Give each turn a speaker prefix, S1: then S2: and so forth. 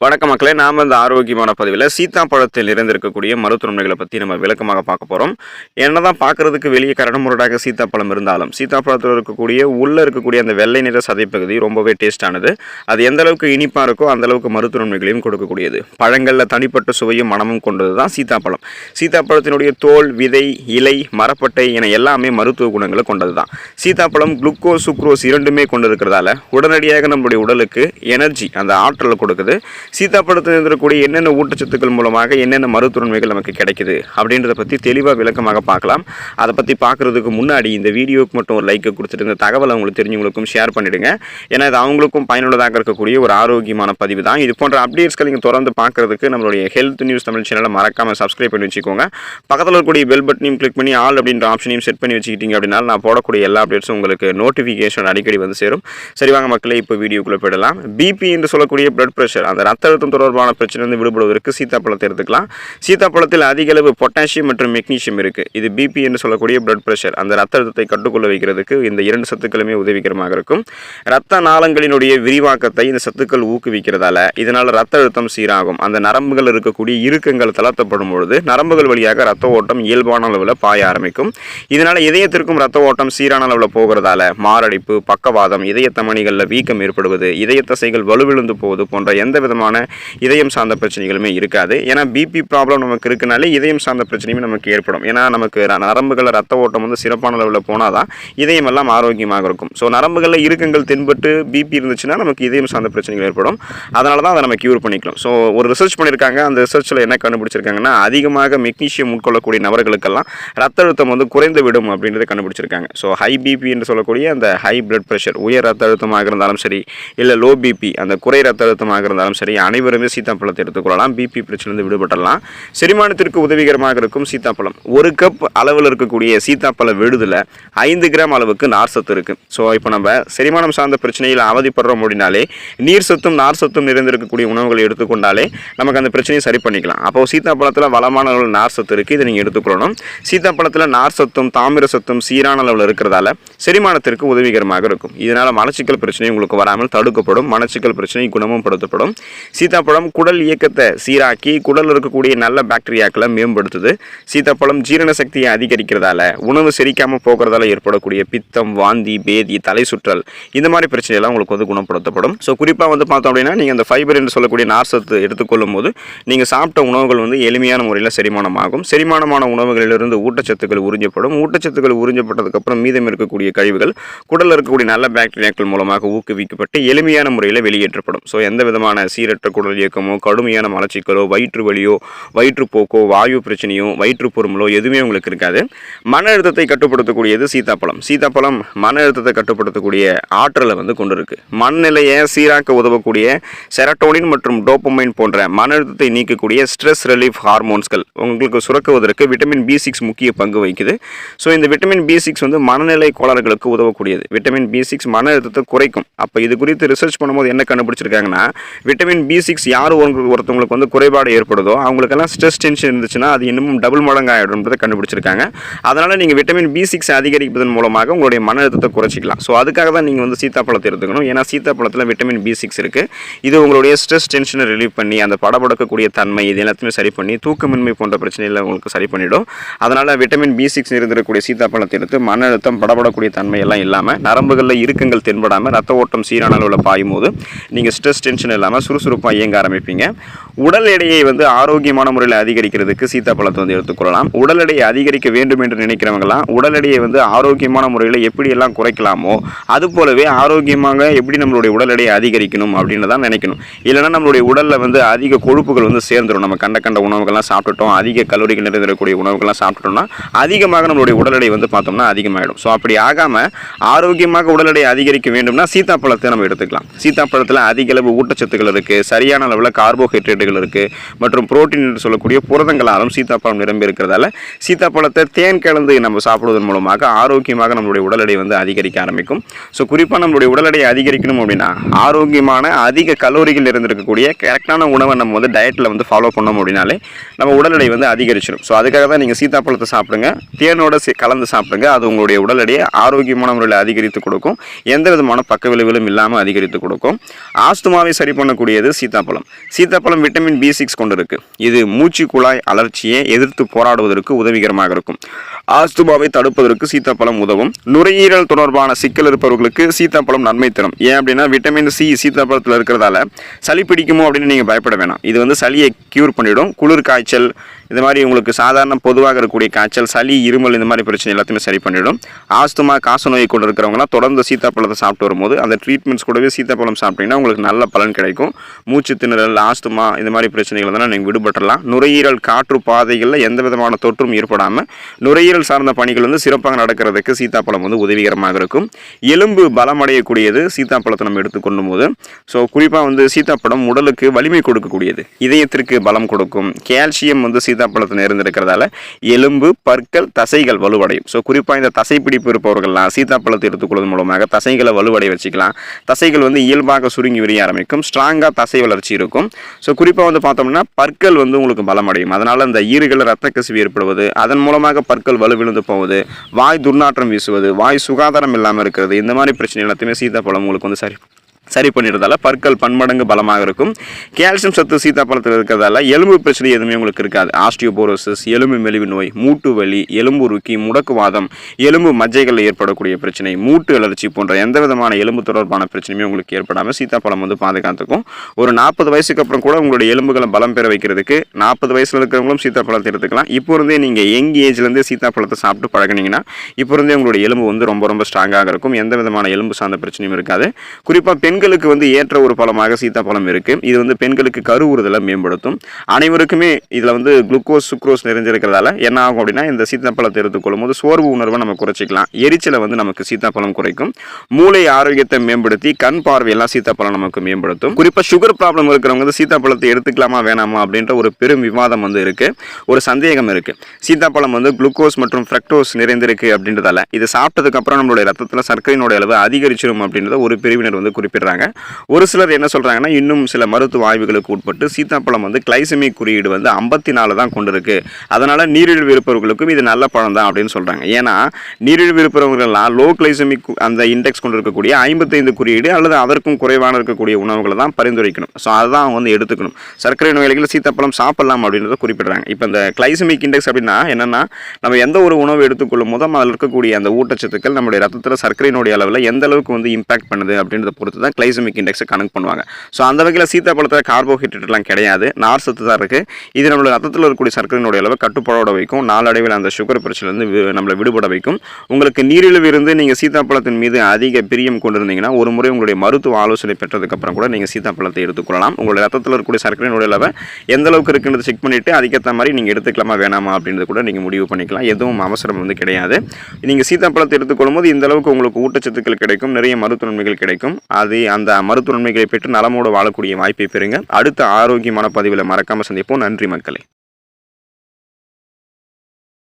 S1: வணக்க மக்களே நாம் இந்த ஆரோக்கியமான பதிவில் சீத்தாப்பழத்தில் நிறைந்திருக்கக்கூடிய மருத்துவ நன்மைகளை பற்றி நம்ம விளக்கமாக பார்க்க போகிறோம் என்ன தான் பார்க்கறதுக்கு வெளியே கரடுமுரடாக சீத்தாப்பழம் இருந்தாலும் சீத்தாப்பழத்தில் இருக்கக்கூடிய உள்ளே இருக்கக்கூடிய அந்த வெள்ளை நிற சதைப்பகுதி ரொம்பவே டேஸ்டானது அது எந்த அளவுக்கு இனிப்பாக இருக்கோ அந்த அளவுக்கு மருத்துவ நன்மைகளையும் கொடுக்கக்கூடியது. பழங்களில் தனிப்பட்ட சுவையும் மனமும் கொண்டது தான் சீத்தாப்பழம். சீத்தாப்பழத்தினுடைய தோல் விதை இலை மரப்பட்டை என எல்லாமே மருத்துவ குணங்களை கொண்டது தான் சீத்தாப்பழம் குளுக்கோஸ் சுக்ரோஸ் இரண்டுமே கொண்டு இருக்கிறதால உடனடியாக நம்மளுடைய உடலுக்கு எனர்ஜி அந்த ஆற்றலை கொடுக்குது. சீத்தாப்பழத்தில் இருக்கக்கூடிய என்னென்ன ஊட்டச்சத்துக்கள் மூலமாக என்னென்ன மருத்துவன்மைகள் நமக்கு கிடைக்குது அப்படின்றத பற்றி தெளிவாக விளக்கமாக பார்க்கலாம். அதை பற்றி பார்க்குறதுக்கு முன்னாடி இந்த வீடியோவுக்கு மட்டும் ஒரு லைக்கை கொடுத்துட்டு இந்த தகவலை அவங்களுக்கு தெரிஞ்சவங்களுக்கும் ஷேர் பண்ணிவிடுங்க ஏன்னா இது அவங்களுக்கும் பயனுள்ளதாக இருக்கக்கூடிய ஒரு ஆரோக்கியமான பதிவு தான். இது போன்ற அப்டேட்ஸ்கள் நீங்கள் தொடர்ந்து பார்க்குறதுக்கு நம்மளுடைய ஹெல்த் நியூஸ் தமிழ் சேனலை மறக்காமல் சப்ஸ்கிரைப் பண்ணி வச்சுக்கோங்க. பக்கத்தில் இருக்கக்கூடிய பெல் பட்டனையும் கிளிக் பண்ணி ஆல் அப்படின்ற ஆப்ஷனையும் செட் பண்ணி வச்சுக்கிட்டீங்க அப்படின்னா நான் போடக்கூடிய எல்லா அப்டேட்ஸும் உங்களுக்கு நோட்டிஃபிகேஷன் அடிக்கடி வந்து சேரும். சரி வாங்க மக்களே இப்போ வீடியோக்குள்ளே போயிடலாம். பிபி என்று சொல்லக்கூடிய பிளட் ப்ரெஷர் அந்த ரத்த அழுத்தம் தொடர்பான பிரச்சனையிலிருந்து விடுபடுவதற்கு சீத்தாப்பழத்தை எடுத்துக்கலாம். சீத்தாப்பழத்தில் அதிக அளவு பொட்டாசியம் மற்றும் மெக்னீஷியம் இருக்குது இது பிபி என்று சொல்லக்கூடிய பிளட் ப்ரெஷர் அந்த ரத்த அழுத்தத்தை கட்டுக்கொள்ள வைக்கிறதுக்கு இந்த இரண்டு சத்துக்களுமே உதவிகரமாக இருக்கும். ரத்த நாளங்களினுடைய விரிவாக்கத்தை இந்த சத்துக்கள் ஊக்குவிக்கிறதால இதனால் ரத்த அழுத்தம் சீராகும். அந்த நரம்புகள் இருக்கக்கூடிய இறுக்கங்கள் தளர்த்தப்படும் பொழுது நரம்புகள் வழியாக ரத்த ஓட்டம் இயல்பான அளவில் பாய ஆரம்பிக்கும். இதனால் இதயத்திற்கும் ரத்த ஓட்டம் சீரான அளவில் போகிறதால மாரடைப்பு பக்கவாதம் இதய தமணிகளில் வீக்கம் ஏற்படுவது இதய தசைகள் வலுவிழுந்து போவது போன்ற எந்த விதமான இதயம் சார்ந்த பிரச்சனைகளுமே இருக்காது. ஏன்னா பிபி ப்ராப்ளம் நமக்கு இருக்குனாலே இதயம் சார்ந்த பிரச்சனையுமே நமக்கு ஏற்படும். ஏன்னா நமக்கு நரம்புகளில் ரத்த ஓட்டம் வந்து சிறப்பான அளவில் போனால் தான் இதயம் எல்லாம் ஆரோக்கியமாக இருக்கும். ஸோ நரம்புகளில் இறுக்கங்கள் தென்பட்டு பிபி இருந்துச்சுன்னா நமக்கு இதயம் சார்ந்த பிரச்சனைகள் ஏற்படும். அதனால தான் அதை நம்ம க்யூர் பண்ணிக்கலாம். ஸோ ஒரு ரிசர்ச் பண்ணியிருக்காங்க. அந்த ரிசர்ச்சில் என்ன கண்டுபிடிச்சிருக்காங்கன்னா அதிகமாக மெக்னீஷியம் உட்கொள்ளக்கூடிய நபர்களுக்கெல்லாம் ரத்த அழுத்தம் வந்து குறைந்து விடும் அப்படின்றத கண்டுபிடிச்சிருக்காங்க. ஸோ ஹை பிபி என்று சொல்லக்கூடிய அந்த ஹை பிளட் ப்ரெஷர் உயர் ரத்த அழுத்தமாக இருந்தாலும் சரி இல்லை லோ பிபி அந்த குறை ரத்த அழுத்தமாக இருந்தாலும் சரி அனைவருமே சீத்தாப்பழத்தை எடுத்துக்கொள்ளலாம். பிபி பிரச்சனையிலிருந்து விடுபடலாம் செரிமானத்திற்கு உதவிகரமாக இருக்கும் சீத்தாப்பழம் ஒரு கப் அளவில் இருக்கக்கூடிய சீத்தாப்பழ விடுதில் ஐந்து கிராம் அளவுக்கு நார் சத்து இருக்குது ஸோ இப்போ நம்ம செரிமானம் சார்ந்த பிரச்சனையில் அவதிப்படுறோம் அப்படின்னாலே நீர் சத்தும் நார் சத்தும் நிறைந்திருக்கக்கூடிய உணவுகளை எடுத்துக்கொண்டாலே நமக்கு அந்த பிரச்சனையை சரி பண்ணிக்கலாம். அப்போ சீத்தாப்பழத்தில் வளமான அளவில் நார் சத்து இருக்குது இதை நீங்கள் எடுத்துக்கொள்ளணும். சீத்தாப்பழத்தில் நார் சத்தும் தாமிர சத்தும் சீரான அளவில் இருக்கிறதால செரிமானத்திற்கு உதவிகரமாக இருக்கும். இதனால் மலச்சிக்கல் பிரச்சனை உங்களுக்கு வராமல் தடுக்கப்படும். மலச்சிக்கல் பிரச்சனை குணமும் படுத்தப்படும். சீத்தாப்பழம் குடல் இயக்கத்தை சீராக்கி குடலில் இருக்கக்கூடிய நல்ல பாக்டீரியாக்களை மேம்படுத்துது. சீத்தாப்பழம் ஜீரண சக்தியை அதிகரிக்கிறதால உணவு செரிக்காமல் போகிறதால ஏற்படக்கூடிய பித்தம் வாந்தி பேதி தலை சுற்றல் இந்த மாதிரி பிரச்சனையெல்லாம் உங்களுக்கு வந்து குணப்படுத்தப்படும். ஸோ குறிப்பாக வந்து பார்த்தோம் அப்படின்னா நீங்கள் அந்த ஃபைபர் என்று சொல்லக்கூடிய நார்சத்து எடுத்துக்கொள்ளும் போது நீங்கள் சாப்பிட்ட உணவுகள் வந்து எளிமையான முறையில் செரிமானமாகும். செரிமானமான உணவுகளிலிருந்து ஊட்டச்சத்துக்கள் உறிஞ்சப்படும். ஊட்டச்சத்துக்கள் உறிஞ்சப்பட்டதுக்கப்புறம் மீதம் இருக்கக்கூடிய கழிவுகள் குடலில் இருக்கக்கூடிய நல்ல பாக்டீரியாக்கள் மூலமாக ஊக்குவிக்கப்பட்டு எளிமையான முறையில் வெளியேற்றப்படும். ஸோ எந்த விதமான சீரற்ற குடல் இயக்கமோ கடுமையான மலச்சிக்கலோ வயிற்று வலியோ வயிற்றுப்போக்கோ வாயு பிரச்சனையோ வயிற்று பொறுமலோ எதுவுமே உங்களுக்கு இருக்காது. மன அழுத்தத்தை கட்டுப்படுத்தக்கூடியது சீத்தாப்பழம் சீதாப்பழம் மன அழுத்தத்தை கட்டுப்படுத்தக்கூடிய ஆற்றலை வந்து கொண்டுருக்கு. மனநிலையை சீராக்க உதவக்கூடிய செரட்டோனின் மற்றும் டோப்பமைன் போன்ற மன அழுத்தத்தை நீக்கக்கூடிய ஸ்ட்ரெஸ் ரிலீஃப் ஹார்மோன்ஸ்கள் உங்களுக்கு சுரக்குவதற்கு விட்டமின் பி சிக்ஸ் முக்கிய பங்கு வகிக்குது. ஸோ இந்த விட்டமின் பி சிக்ஸ் வந்து மனநிலை கோளாறுகளுக்கு உதவக்கூடியது. விட்டமின் பி சிக்ஸ் மன அழுத்தத்தை குறைக்கும். அப்போ இது குறித்து ரிசர்ச் பண்ணும்போது என்ன கண்டுபிடிச்சிருக்காங்கன்னா விட்டமின் பி சிக்ஸ் யார் ஒருத்தவங்களுக்கு வந்து குறைபாடு ஏற்படுதோ அவங்களுக்கெல்லாம் ஸ்ட்ரெஸ் டென்ஷன் இருந்துச்சுன்னா அது இன்னமும் டபுள் மடங்கு ஆகிடும்ன்றதை கண்டுபிடிச்சிருக்காங்க. அதனால் நீங்கள் விட்டமின் பி சிக்ஸ் அதிகரிப்பதன் மூலமாக உங்களுடைய மன அழுத்தத்தை குறைச்சிக்கலாம். ஸோ அதுக்காக தான் நீங்கள் வந்து சீத்தாப்பழத்தை எடுத்துக்கணும். ஏன்னா சீத்தாப்பழத்தில் விட்டமின் பி சிக்ஸ் இருக்குது இது உங்களுடைய ஸ்ட்ரெஸ் டென்ஷனை ரிலீவ் பண்ணி அந்த படபடக்கக்கூடிய தன்மை இது எல்லாத்தையுமே சரி பண்ணி தூக்கமின்மை போன்ற பிரச்சனைகளை உங்களுக்கு சரி பண்ணிவிடும் அதனால் விட்டமின் பி சிக்ஸ் இருந்திருக்கக்கூடிய சீத்தாப்பழத்தை எடுத்து மன அழுத்தம் படபடக்கூடிய தன்மை எல்லாம் இல்லாமல் நரம்புகளில் இறுக்கங்கள் தென்படாமல் ரத்த ஓட்டம் சீரான அளவில் பாயும் போது நீங்கள் ஸ்ட்ரெஸ் டென்ஷன் இல்லாமல் சுறுசுறுப்பாக இயங்க ஆரம்பிப்பீங்க. உடல் எடையை வந்து ஆரோக்கியமான முறையில் அதிகரிக்கிறதுக்கு சீத்தாப்பழத்தை வந்து எடுத்துக்கொள்ளலாம் உடல் எடையை அதிகரிக்க வேண்டும் என்று நினைக்கிறவங்களாம் உடல் எடையை வந்து ஆரோக்கியமான முறையில் எப்படியெல்லாம் குறைக்கலாமோ அது போலவே ஆரோக்கியமாக எப்படி நம்மளுடைய உடல் எடையை அதிகரிக்கணும் அப்படின்னு தான் நினைக்கணும். இல்லைன்னா நம்மளுடைய உடலில் வந்து அதிக கொழுப்புகள் வந்து சேர்ந்துடும் நம்ம கண்ட கண்ட உணவுகள்லாம் சாப்பிட்டுட்டோம் அதிக கலோரிகள் நிறைந்திருக்கக்கூடிய உணவுகள்லாம் சாப்பிட்டுட்டோம்னா அதிகமாக நம்மளுடைய உடல் எடை வந்து பார்த்தோம்னா அதிகமாகிடும் ஸோ அப்படி ஆகாமல் ஆரோக்கியமாக உடல் எடையை அதிகரிக்க வேண்டும்னா சீத்தாப்பழத்தை நம்ம எடுத்துக்கலாம். சீத்தாப்பழத்தில் அதிக அளவு ஊட்டச்சத்துக்கள் இருக்குது சரியான அளவில் கார்போஹைட்ரேட்டுகள் இருக்குது மற்றும் புரோட்டீன் என்று சொல்லக்கூடிய புரதங்களாலும் சீத்தாப்பழம் நிரம்பி இருக்கிறதால சீத்தாப்பழத்தை தேன் கலந்து நம்ம சாப்பிடுவதன் மூலமாக ஆரோக்கியமாக நம்மளுடைய உடல் எடை வந்து அதிகரிக்க ஆரம்பிக்கும். ஸோ குறிப்பாக நம்மளுடைய உடல் எடையை அதிகரிக்கணும் அப்படின்னா ஆரோக்கியமான அதிக கலோரிகள் இருந்திருக்கக்கூடிய கரெக்டான உணவை நம்ம வந்து டயட்டில் வந்து ஃபாலோ பண்ணோம் அப்படின்னாலே நம்ம உடல் எடை வந்து அதிகரிச்சிடும் ஸோ அதுக்காக தான் நீங்கள் சீத்தாப்பழத்தை சாப்பிடுங்க. தேனோட சே- கலந்து சாப்பிடுங்க. அது உங்களுடைய உடல் எடையை ஆரோக்கியமான முறையில் அதிகரித்து கொடுக்கும். எந்த விதமான பக்க விளைவுகளும் இல்லாமல் அதிகரித்து கொடுக்கும். ஆஸ்துமாவை சரி பண்ணக்கூடியது கூடியது சீத்தாப்பழம். சீத்தாப்பழம் விட்டமின் பி சிக்ஸ் கொண்டு இது மூச்சு குழாய் அலர்ச்சியை எதிர்த்து போராடுவதற்கு உதவிகரமாக இருக்கும். ஆஸ்துமாவை தடுப்பதற்கு சீத்தாப்பழம் உதவும். நுரையீரல் தொடர்பான சிக்கல் இருப்பவர்களுக்கு சீத்தாப்பழம் நன்மை தரும். ஏன் அப்படின்னா விட்டமின் சி சீத்தாப்பழத்தில் இருக்கிறதால சளி பிடிக்குமோ அப்படின்னு நீங்கள் பயப்பட வேணாம். இது வந்து சளியை க்யூர் பண்ணிடும். குளிர் காய்ச்சல் இது மாதிரி உங்களுக்கு சாதாரண பொதுவாக இருக்கக்கூடிய காய்ச்சல் சளி இருமல் இந்த மாதிரி பிரச்சனை எல்லாத்தையுமே சரி பண்ணிவிடும் ஆஸ்துமா காச நோய் கொண்டு இருக்கிறவங்களாம் தொடர்ந்து சீத்தாப்பழத்தை சாப்பிட்டு வரும்போது அந்த ட்ரீட்மெண்ட்ஸ் கூடவே சீத்தாப்பழம் சாப்பிட்டீங்கன்னா உங்களுக்கு நல்ல பலன் கிடைக்கும். மூச்சு திணறல் ஆஸ்துமா இந்த மாதிரி பிரச்சனைகள் தான் நீங்கள் விடுபட்டுறலாம். நுரையீரல் காற்று பாதைகளில் எந்த விதமான தொற்றும் ஏற்படாமல் நுரையீரல் சார்ந்த பணிகள் வந்து சிறப்பாக நடக்கிறதுக்கு சீத்தாப்பழம் வந்து உதவிகரமாக இருக்கும். எலும்பு பலமடையக்கூடியது சீத்தாப்பழத்தை நம்ம எடுத்துக்கொள்ளும் போது ஸோ குறிப்பாக வந்து சீத்தாப்பழம் உடலுக்கு வலிமை கொடுக்கக்கூடியது. இதயத்திற்கு பலம் கொடுக்கும். கால்சியம் வந்து சீதாப்பழத்தில் இருந்திருக்கிறதால எலும்பு பற்கள் தசைகள் வலுவடையும். ஸோ குறிப்பாக இந்த தசை பிடிப்பு இருப்பவர்கள்லாம் சீத்தாப்பழத்தை எடுத்துக்கொள்வதன் மூலமாக தசைகளை வலுவடைய வச்சுக்கலாம். தசைகள் வந்து இயல்பாக சுருங்கி விரிய ஆரம்பிக்கும். ஸ்ட்ராங்காக தசை வளர்ச்சி இருக்கும். ஸோ குறிப்பாக வந்து பார்த்தோம்னா பற்கள் வந்து உங்களுக்கு பலமடையும். அதனால் அந்த ஈறுகள் ரத்த கசிவு ஏற்படுவது அதன் மூலமாக பற்கள் வலுவிழுந்து போவது வாய் துர்நாற்றம் வீசுவது வாய் சுகாதாரம் இல்லாமல் இருக்கிறது இந்த மாதிரி பிரச்சனை எல்லாத்தையுமே சீதாப்பழம் உங்களுக்கு வந்து சரி சரி பண்ணிடுறதால பற்கள் பன்மடங்கு பலமாக இருக்கும். கால்சியம் சத்து சீத்தாப்பழத்தில் இருக்கிறதால எலும்பு பிரச்சனை எதுவுமே உங்களுக்கு இருக்காது. ஆஸ்டியோபோரோசிஸ் எலும்பு மெலிவு நோய் மூட்டு வலி எலும்பு உருக்கி முடக்குவாதம் எலும்பு மஜ்ஜைகளில் ஏற்படக்கூடிய பிரச்சனை மூட்டு அலர்ச்சி போன்ற எந்த விதமான எலும்பு தொடர்பான பிரச்சனையுமே உங்களுக்கு ஏற்படாமல் சீத்தாப்பழம் வந்து பாதுகாத்துக்கும். ஒரு நாற்பது வயசுக்கு அப்புறம் கூட உங்களுடைய எலும்புகளை பலம் பெற வைக்கிறதுக்கு நாற்பது வயசில் இருக்கிறவங்களும் சீத்தாப்பழத்தை எடுத்துக்கலாம். இப்போ இருந்தே நீங்கள் யங் ஏஜ்லேருந்தே சீத்தாப்பழத்தை சாப்பிட்டு பழகினீங்கன்னா இப்போ இருந்தே உங்களுடைய எலும்பு வந்து ரொம்ப ரொம்ப ஸ்ட்ராங்காக இருக்கும். எந்த விதமான எலும்பு சார்ந்த பிரச்சனையும் இருக்காது. குறிப்பாக பெண் பெண்களுக்கு வந்து ஏற்ற ஒரு பழமாக சீத்தாப்பழம் இருக்குது இது வந்து பெண்களுக்கு கருவுறுதலை மேம்படுத்தும். அனைவருக்குமே இதில் வந்து குளுக்கோஸ் சுக்ரோஸ் நிறைஞ்சிருக்கிறதால என்ன ஆகும் அப்படின்னா இந்த சீத்தாப்பழத்தை எடுத்துக்கொள்ளும் போது சோர்வு உணர்வை நம்ம குறைச்சிக்கலாம். எரிச்சலை வந்து நமக்கு சீத்தாப்பழம் குறைக்கும். மூளை ஆரோக்கியத்தை மேம்படுத்தி கண் பார்வையெல்லாம் சீத்தாப்பழம் நமக்கு மேம்படுத்தும். குறிப்பாக சுகர் ப்ராப்ளம் இருக்கிறவங்க வந்து சீத்தாப்பழத்தை எடுத்துக்கலாமா வேணாமா அப்படின்ற ஒரு பெரும் விவாதம் வந்து இருக்குது ஒரு சந்தேகம் இருக்குது சீத்தாப்பழம் வந்து குளுக்கோஸ் மற்றும் ஃப்ரக்டோஸ் நிறைந்திருக்கு அப்படின்றதால. இது சாப்பிட்டதுக்கு அப்புறம் நம்மளுடைய ரத்தத்தில் சர்க்கரையினுடைய அளவு அதிகரிச்சிடும் அப்படின்றத ஒரு பிரிவினர் வந்து குறிப்பிடுறாங்க. ஒரு சிலர் என்ன சொல்கிறாங்கன்னா இன்னும் சில மருத்துவ ஆய்வுகளுக்கு உட்பட்டு சீத்தாப்பழம் வந்து கிளைசமிக் குறியீடு வந்து ஐம்பத்தி நாலு தான் கொண்டிருக்கு அதனால் நீரிழிவு இருப்பவர்களுக்கும் இது நல்ல பழம் தான் அப்படின்னு சொல்கிறாங்க ஏன்னா நீரிழிவு இருப்பவர்கள்லாம் லோ கிளைசமிக் அந்த இண்டெக்ஸ் கொண்டு இருக்கக்கூடிய ஐம்பத்தைந்து குறியீடு அல்லது அதற்கும் குறைவான இருக்கக்கூடிய உணவுகளை தான் பரிந்துரைக்கணும். ஸோ அதுதான் அவங்க வந்து எடுத்துக்கணும். சர்க்கரை நோயாளிகள் சீத்தாப்பழம் சாப்பிடலாம் அப்படின்றத குறிப்பிடுறாங்க. இப்போ இந்த கிளைசமிக் இண்டெக்ஸ் அப்படின்னா என்னென்னா நம்ம எந்த ஒரு உணவு எடுத்துக்கொள்ளும் போதும் அதில் இருக்கக்கூடிய அந்த ஊட்டச்சத்துக்கள் நம்முடைய ரத்தத்தில் சர்க்கரையினுடைய அளவில் எந்த அளவுக்கு வந்து இம்பாக்ட் பண்ணுது அப்படின்றத பொறுத்து தான் கிளைசமிக் இண்டெக்ஸை கணக்கு பண்ணுவாங்க. ஸோ அந்த வகையில் சீத்தாப்பழத்தில் கார்போஹைட்ரேட்லாம் கிடையாது. நார் சத்து தான் இருக்குது இது நம்மளோட ரத்தத்தில் இருக்கக்கூடிய சர்க்கரையினுடைய அளவை கட்டுப்பாடோட வைக்கும். நாளடைவில் அந்த சுகர் பிரச்சனைலேருந்து வி- நம்மளை விடுபட வைக்கும். உங்களுக்கு நீரிழிவு இருந்து நீங்கள் சீத்தாப்பழத்தின் மீது அதிக பிரியம் கொண்டிருந்தீங்கன்னா ஒரு முறை உங்களுடைய மருத்துவ ஆலோசனை பெற்றதுக்கப்புறம் கூட நீங்கள் சீத்தாப்பழத்தை எடுத்துக்கொள்ளலாம். உங்களுடைய ரத்தத்தில் இருக்கக்கூடிய சர்க்கரையினுடைய அளவை எந்த அளவுக்கு இருக்குன்றது செக் பண்ணிவிட்டு அதுக்கேற்ற மாதிரி நீங்கள் எடுத்துக்கலாமா வேணாமா அப்படின்றது கூட நீங்கள் முடிவு பண்ணிக்கலாம். எதுவும் அவசரம் வந்து கிடையாது. நீங்கள் சீத்தாப்பழத்தை எடுத்துக்கொள்ளும் போது இந்த அளவுக்கு உங்களுக்கு ஊட்டச்சத்துக்கள் கிடைக்கும். நிறைய மருத்துவ நன்மைகள் கிடைக்கும். அது அந்த மருத்துவ நன்மைகளை பெற்று நலமோடு வாழக்கூடிய வாய்ப்பை பெறுங்க. அடுத்த ஆரோக்கியமான பதிவில் மறக்காமல் சந்திப்போம். நன்றி மக்களே.